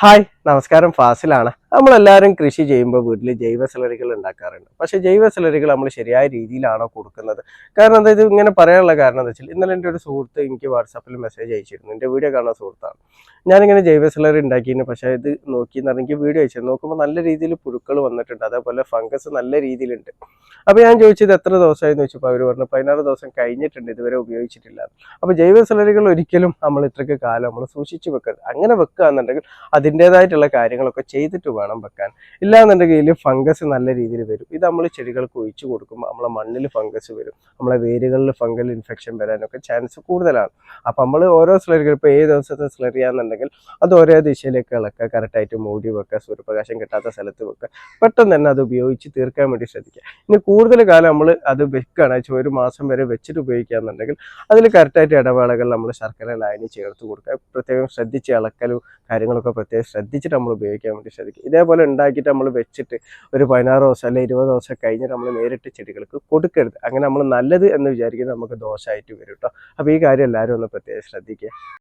Hi. നമസ്കാരം ഫാസിലാണ്. നമ്മളെല്ലാവരും കൃഷി ചെയ്യുമ്പോൾ വീട്ടിൽ ജൈവ സിലറികൾ ഉണ്ടാക്കാറുണ്ട്. പക്ഷേ ജൈവ സിലറികൾ നമ്മൾ ശരിയായ രീതിയിലാണോ കൊടുക്കുന്നത്? കാരണം എന്താ ഇത് ഇങ്ങനെ പറയാനുള്ള കാരണം എന്താ വെച്ചാൽ ഇന്നലെ എന്റെ ഒരു സുഹൃത്ത് എനിക്ക് വാട്സാപ്പിൽ മെസ്സേജ് അയച്ചിരുന്നു. എന്റെ വീഡിയോ കാണുന്ന സുഹൃത്താണ്. ഞാനിങ്ങനെ ജൈവ സിലറി ഉണ്ടാക്കിയിരുന്നു. പക്ഷേ ഇത് നോക്കി എന്ന് പറഞ്ഞാൽ വീഡിയോ അയച്ചു നോക്കുമ്പോൾ നല്ല രീതിയിൽ പുഴുക്കൾ വന്നിട്ടുണ്ട്. അതേപോലെ ഫംഗസ് നല്ല രീതിയിലുണ്ട്. അപ്പോൾ ഞാൻ ചോദിച്ചത് എത്ര ദിവസമായിരുന്നു ചോദിച്ചപ്പോൾ അവർ പറഞ്ഞു പതിനാറ് ദിവസം കഴിഞ്ഞിട്ടുണ്ട്. ഇതുവരെ ഉപയോഗിച്ചിട്ടില്ല. അപ്പോൾ ജൈവ സിലറികൾ ഒരിക്കലും നമ്മൾ ഇത്രയ്ക്ക് കാലം നമ്മൾ സൂക്ഷിച്ചു വെക്കരുത്. അങ്ങനെ വെക്കുക എന്നുണ്ടെങ്കിൽ കാര്യങ്ങളൊക്കെ ചെയ്തിട്ട് വേണം വെക്കാൻ. ഇല്ലാന്നുണ്ടെങ്കിൽ ഫംഗസ് നല്ല രീതിയിൽ വരും. ഇത് നമ്മൾ ചെടികൾക്ക് ഒഴിച്ചു കൊടുക്കുമ്പോൾ നമ്മളെ മണ്ണിൽ ഫംഗസ് വരും. നമ്മളെ വേരുകളിൽ ഫംഗൽ ഇൻഫെക്ഷൻ വരാനൊക്കെ ചാൻസ് കൂടുതലാണ്. അപ്പം നമ്മൾ ഓരോ സ്ലറികൾ ഇപ്പോൾ ഏത് ദിവസത്തെ സ്ലറിയാന്നുണ്ടെങ്കിൽ അത് ഓരോ ദിശയിലേക്ക് ഇളക്കുക കറക്റ്റായിട്ട് മൂടി വെക്കുക സൂര്യപ്രകാശം കിട്ടാത്ത സ്ഥലത്ത് വെക്കുക. പെട്ടെന്ന് തന്നെ അത് ഉപയോഗിച്ച് തീർക്കാൻ വേണ്ടി ശ്രദ്ധിക്കുക. ഇനി കൂടുതൽ കാലം നമ്മൾ അത് വെക്കുകയാണ്. ഒരു മാസം വരെ വെച്ചിട്ട് ഉപയോഗിക്കുകയാണെന്നുണ്ടെങ്കിൽ അതിൽ കറക്റ്റായിട്ട് ഇടവേളകൾ നമ്മൾ ശർക്കര ലായനി ചേർത്ത് കൊടുക്കുക. പ്രത്യേകം ശ്രദ്ധിച്ച് ഇളക്കലും കാര്യങ്ങളൊക്കെ പ്രത്യേകം ശ്രദ്ധിച്ചിട്ട് നമ്മൾ ഉപയോഗിക്കാൻ വേണ്ടി സാധിക്കും ഇതേപോലെ ഉണ്ടാക്കിയിട്ട് നമ്മൾ വെച്ചിട്ട് ഒരു പതിനാറ് ദിവസം അല്ലെങ്കിൽ ഇരുപത് ദിവസം കഴിഞ്ഞിട്ട് നമ്മൾ നേരിട്ട് ചെടികൾക്ക് കൊടുക്കരുത്. അങ്ങനെ നമ്മൾ നല്ലത് എന്ന് വിചാരിക്കുന്നത് നമുക്ക് ദോഷമായിട്ട് വരും കേട്ടോ അപ്പോൾ ഈ കാര്യം എല്ലാവരും ഒന്ന് പ്രത്യേകം ശ്രദ്ധിക്കുക.